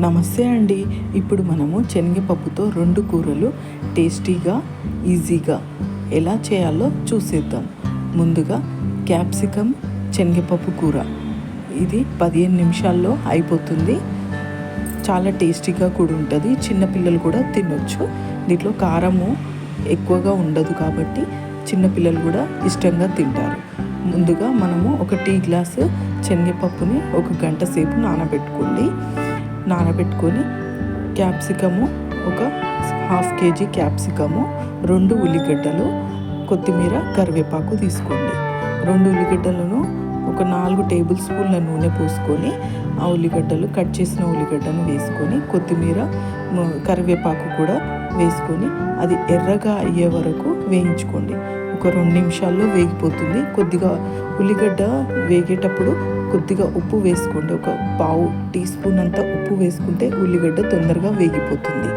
నమస్తే అండి. ఇప్పుడు మనము శనగపప్పుతో రెండు కూరలు టేస్టీగా ఈజీగా ఎలా చేయాలో చూసేద్దాం. ముందుగా క్యాప్సికమ్ శనగపప్పు కూర. ఇది పదిహేను నిమిషాల్లో అయిపోతుంది. చాలా టేస్టీగా కూడా ఉంటుంది. చిన్నపిల్లలు కూడా తినొచ్చు. దీంట్లో కారము ఎక్కువగా ఉండదు కాబట్టి చిన్నపిల్లలు కూడా ఇష్టంగా తింటారు. ముందుగా మనము ఒక టీ గ్లాసు శనగపప్పుని ఒక గంట సేపు నానబెట్టుకోండి. నానబెట్టుకొని క్యాప్సికము ఒక హాఫ్ కేజీ క్యాప్సికము రెండు ఉల్లిగడ్డలు కొత్తిమీర కరివేపాకు తీసుకోండి. రెండు ఉల్లిగడ్డలను ఒక నాలుగు టేబుల్ స్పూన్ల నూనె పోసుకొని ఆ ఉల్లిగడ్డలు కట్ చేసిన ఉల్లిగడ్డను వేసుకొని కొత్తిమీర కరివేపాకు కూడా వేసుకొని అది ఎర్రగా అయ్యే వరకు వేయించుకోండి. ఒక రెండు నిమిషాల్లో వేగిపోతుంది. కొద్దిగా ఉల్లిగడ్డ వేగేటప్పుడు కొద్దిగా ఉప్పు వేసుకోండి. ఒక పావు టీ స్పూన్ అంత ఉప్పు వేసుకుంటే ఉల్లిగడ్డ తొందరగా వేగిపోతుంది.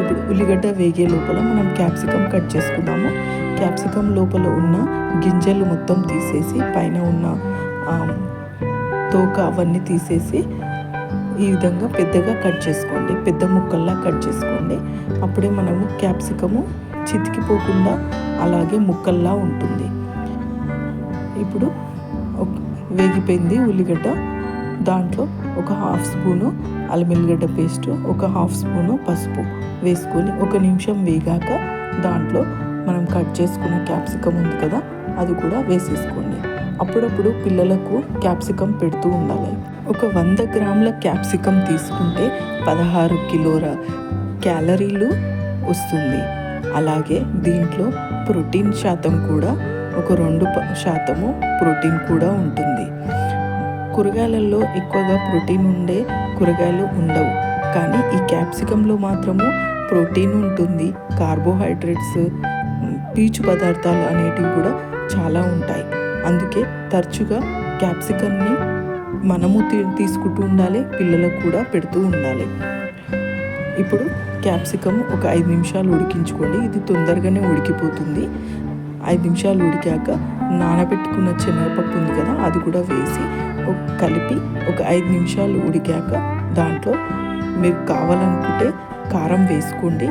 ఇప్పుడు ఉల్లిగడ్డ వేగే లోపల మనం క్యాప్సికమ్ కట్ చేసుకుందాము. క్యాప్సికమ్ లోపల ఉన్న గింజలు మొత్తం తీసేసి పైన ఉన్న తోక అవన్నీ తీసేసి ఈ విధంగా పెద్దగా కట్ చేసుకోండి. పెద్ద ముక్కల్లా కట్ చేసుకోండి. అప్పుడే మనము క్యాప్సికము చితికిపోకుండా అలాగే ముక్కల్లా ఉంటుంది. ఇప్పుడు వేగిపోయింది ఉల్లిగడ్డ. దాంట్లో ఒక హాఫ్ స్పూను అల్లం ఎల్లిగడ్డ పేస్ట్ ఒక హాఫ్ స్పూను పసుపు వేసుకొని ఒక నిమిషం వేగాక దాంట్లో మనం కట్ చేసుకున్న క్యాప్సికమ్ ఉంది కదా అది కూడా వేసేసుకోండి. అప్పుడప్పుడు పిల్లలకు క్యాప్సికమ్ పెడుతూ ఉండాలి. ఒక వంద గ్రాముల క్యాప్సికమ్ తీసుకుంటే పదహారు కిలోల క్యాలరీలు వస్తుంది. అలాగే దీంట్లో ప్రోటీన్ శాతం కూడా ఒక రెండు శాతము ప్రోటీన్ కూడా ఉంటుంది. కూరగాయలలో ఎక్కువగా ప్రోటీన్ ఉండే కూరగాయలు ఉండవు. కానీ ఈ క్యాప్సికంలో మాత్రము ప్రోటీన్ ఉంటుంది. కార్బోహైడ్రేట్స్ పీచు పదార్థాలు అనేటివి కూడా చాలా ఉంటాయి. అందుకే తరచుగా క్యాప్సికన్ని మనము తీ- తీసుకుంటూ ఉండాలి పిల్లలకు కూడా పెడుతూ ఉండాలి. ఇప్పుడు క్యాప్సికమ్ ఒక ఐదు నిమిషాలు ఉడికించుకోండి. ఇది తొందరగానే ఉడికిపోతుంది. ఐదు నిమిషాలు ఉడికాక నానబెట్టుకున్న శనగపప్పు ఉంది కదా అది కూడా వేసి ఒక కలిపి ఒక ఐదు నిమిషాలు ఉడికాక దాంట్లో మీరు కావాలనుకుంటే కారం వేసుకోండి.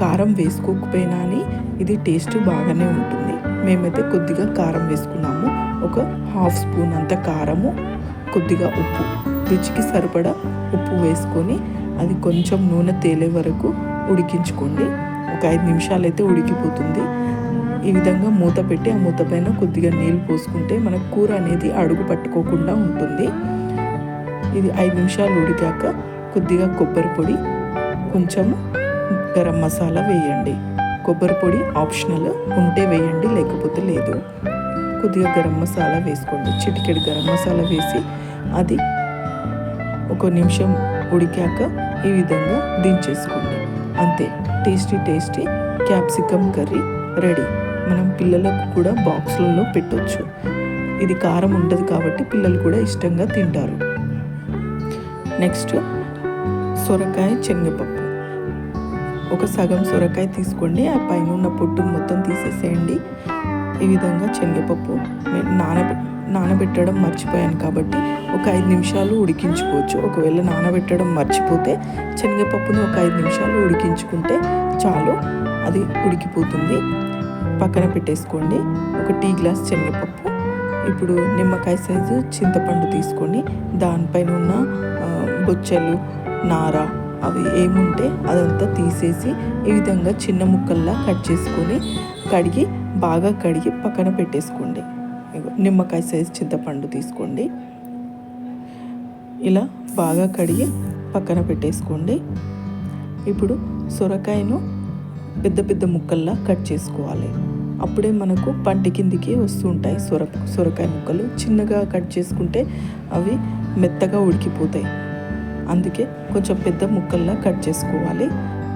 కారం వేసుకోకపోయినా అని ఇది టేస్ట్ బాగానే ఉంటుంది. మేమైతే కొద్దిగా కారం వేసుకున్నాము. ఒక హాఫ్ స్పూన్ అంత కారము కొద్దిగా ఉప్పు. రుచికి సరిపడా ఉప్పు వేసుకొని అది కొంచెం నూనె తేలే వరకు ఉడికించుకోండి. ఒక ఐదు నిమిషాలు అయితే ఉడికిపోతుంది. ఈ విధంగా మూత పెట్టి ఆ మూత పైన కొద్దిగా నీళ్ళు పోసుకుంటే మన కూర అనేది అడుగు పట్టుకోకుండా ఉంటుంది. ఇది ఐదు నిమిషాలు ఉడికాక కొద్దిగా కొబ్బరి పొడి కొంచెం గరం మసాలా వేయండి. కొబ్బరి పొడి ఆప్షనల్ ఉంటే వేయండి లేకపోతే లేదు. కొద్దిగా గరం మసాలా వేసుకోండి. చిటికెడు గరం మసాలా వేసి అది ఒక నిమిషం ఉడికాక ఈ విధంగా దించేసుకోండి. అంతే tasty tasty capsicum curry ready మనం పిల్లలకు కూడా బాక్స్లలో పెట్టొచ్చు. ఇది కారం ఉండదు కాబట్టి పిల్లలు కూడా ఇష్టంగా తింటారు. నెక్స్ట్ సొరకాయ శనగపప్పు. ఒక సగం సొరకాయ తీసుకోండి. ఆ పైన ఉన్న పొట్టు మొత్తం తీసేసేయండి. ఈ విధంగా శనగపప్పు నానబెట్టి నానబెట్టడం మర్చిపోయాను కాబట్టి ఒక ఐదు నిమిషాలు ఉడికించుకోవచ్చు. ఒకవేళ నానబెట్టడం మర్చిపోతే శనగపప్పుని ఒక ఐదు నిమిషాలు ఉడికించుకుంటే చాలు అది ఉడికిపోతుంది. పక్కన పెట్టేసుకోండి. ఒక టీ గ్లాస్ శనగపప్పు ఇప్పుడు నిమ్మకాయ సైజు చింతపండు తీసుకొని దానిపైన ఉన్న బొచ్చలు నార అవి ఏముంటే అదంతా తీసేసి ఈ విధంగా చిన్న ముక్కల్లా కట్ చేసుకొని కడిగి బాగా కడిగి పక్కన పెట్టేసుకోండి. నిమ్మకాయ సైజ్ చింతపండు తీసుకోండి. ఇలా బాగా కడిగి పక్కన పెట్టేసుకోండి. ఇప్పుడు సొరకాయను పెద్ద పెద్ద ముక్కల్లా కట్ చేసుకోవాలి. అప్పుడే మనకు పంట కిందికి వస్తుంటాయి సొర సొరకాయ ముక్కలు. చిన్నగా కట్ చేసుకుంటే అవి మెత్తగా ఉడికిపోతాయి. అందుకే కొంచెం పెద్ద ముక్కల్లా కట్ చేసుకోవాలి.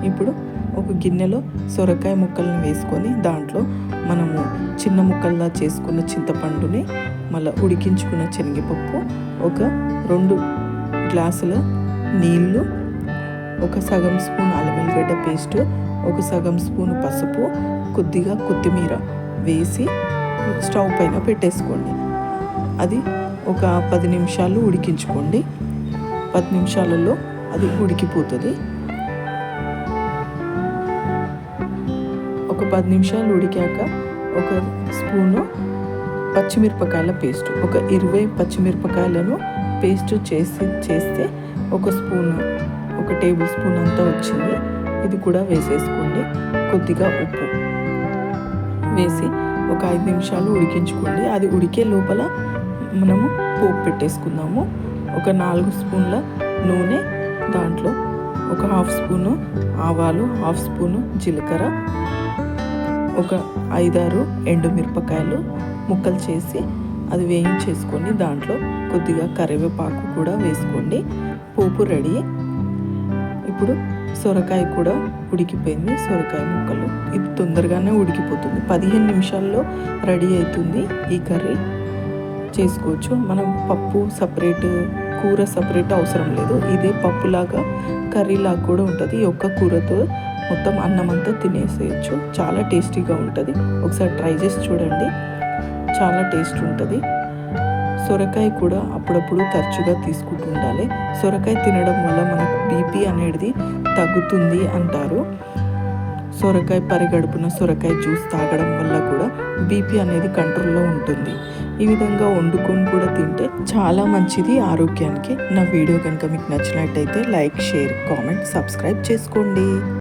ఇప్పుడు ఒక గిన్నెలో సొరకాయ ముక్కలను వేసుకొని దాంట్లో మనము చిన్న ముక్కల్లా చేసుకున్న చింతపండుని మళ్ళీ ఉడికించుకున్న శనగపప్పు ఒక రెండు గ్లాసుల నీళ్ళు ఒక సగం స్పూన్ అల్లం వెల్లిగడ్డ పేస్ట్ ఒక సగం స్పూన్ పసుపు కొద్దిగా కొత్తిమీర వేసి స్టవ్ పైన పెట్టేసుకోండి. అది ఒక పది నిమిషాలు ఉడికించుకోండి. పది నిమిషాలలో అది ఉడికిపోతుంది. ఒక పది నిమిషాలు ఉడికాక ఒక స్పూను పచ్చిమిరపకాయల పేస్ట్ ఒక ఇరవై పచ్చిమిరపకాయలను పేస్ట్ చేసి చేస్తే ఒక స్పూన్ ఒక టేబుల్ స్పూన్ అంతా వచ్చింది. ఇది కూడా వేసేసుకోండి. కొద్దిగా ఉప్పు వేసి ఒక ఐదు నిమిషాలు ఉడికించుకోండి. అది ఉడికే లోపల మనము పోపు పెట్టేసుకుందాము. ఒక నాలుగు స్పూన్ల నూనె దాంట్లో ఒక హాఫ్ స్పూను ఆవాలు హాఫ్ స్పూను జీలకర్ర ఒక ఐదారు ఎండుమిరపకాయలు ముక్కలు చేసి అది వేయించేసుకొని దాంట్లో కొద్దిగా కరివేపాకు కూడా వేసుకోండి. పోపు రెడీ. ఇప్పుడు సొరకాయ కూడా ఉడికిపోయింది. సొరకాయ ముక్కలు ఇది తొందరగానే ఉడికిపోతుంది. పదిహేను నిమిషాల్లో రెడీ అవుతుంది ఈ కర్రీ. చేసుకోవచ్చు. మనం పప్పు సపరేట్ కూర సపరేట్ అవసరం లేదు. ఇదే పప్పులాగా కర్రీలాగా కూడా ఉంటుంది. ఈ ఒక్క కూరతో మొత్తం అన్నం అంతా తినేసేయచ్చు. చాలా టేస్టీగా ఉంటుంది. ఒకసారి ట్రై చేసి చూడండి. చాలా టేస్ట్ ఉంటుంది. సొరకాయ కూడా అప్పుడప్పుడు తరచుగా తీసుకుంటూ ఉండాలి. సొరకాయ తినడం వల్ల మనకు బీపీ అనేది తగ్గుతుంది అంటారు. సొరకాయ పరిగడుపున సొరకాయ జ్యూస్ తాగడం వల్ల కూడా బీపీ అనేది కంట్రోల్లో ఉంటుంది. ఈ విధంగా వండుకొని కూడా తింటే చాలా మంచిది ఆరోగ్యానికి. నా వీడియో కనుక మీకు నచ్చినట్టయితే లైక్ షేర్ కామెంట్ సబ్స్క్రైబ్ చేసుకోండి.